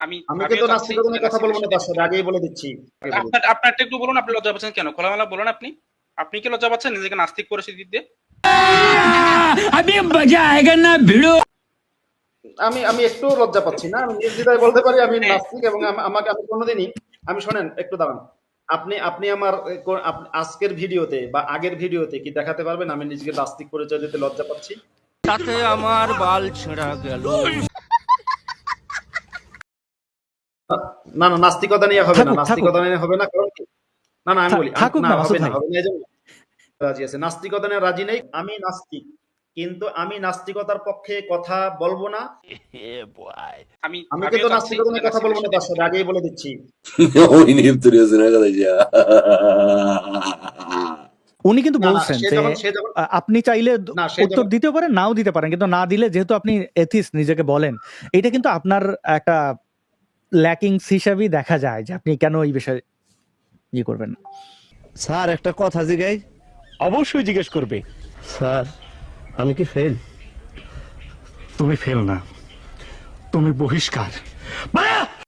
আমি আমাকে একটু লজ্জা পাচ্ছি না। আমি বলতে পারি আমি নাস্তিক এবং আমাকে আমি কোনোদিনই আমি শোনেন একটু দাঁড়ান। আপনি আপনি আমার আজকের ভিডিওতে বা আগের ভিডিওতে কি দেখাতে পারবেন? আমি নিজেকে নাস্তিক পরিচয় দিতে লজ্জা পাচ্ছি। তাতে আমার বাল ছেঁড়া গেল। না না নাস্তিকতা নিয়ে হবে না নাস্তিকতা নিয়ে হবে না কারণ না না আমি বলি না না, হবে না হবে না রাজি আছে। নাস্তিকতা নিয়ে রাজি নেই আমি নাস্তিক। কিন্তু আমি নাস্তিকতার পক্ষে কথা বলব না। আমি আমি কিন্তু নাস্তিকতা নিয়ে কথা বলব না নাস্তিকের তার সাথে আগেই বলে দিচ্ছি. উনি কিন্তু বলছেন যে আপনি চাইলে উত্তর দিতেও পারেন নাও দিতে পারেন কিন্তু না দিলে যেহেতু আপনি এথিস নিজেকে বলেন এটা কিন্তু আপনার একটা ল্যাকিংস হিসাবেই দেখা যায় যে আপনি কেন এই বিষয়ে ইয়ে করবেন না। স্যার একটা কথা জিগাই। অবশ্যই জিজ্ঞেস করবে। স্যার আমি কি ফেল তুমি ফেল না। তুমি বহিষ্কার।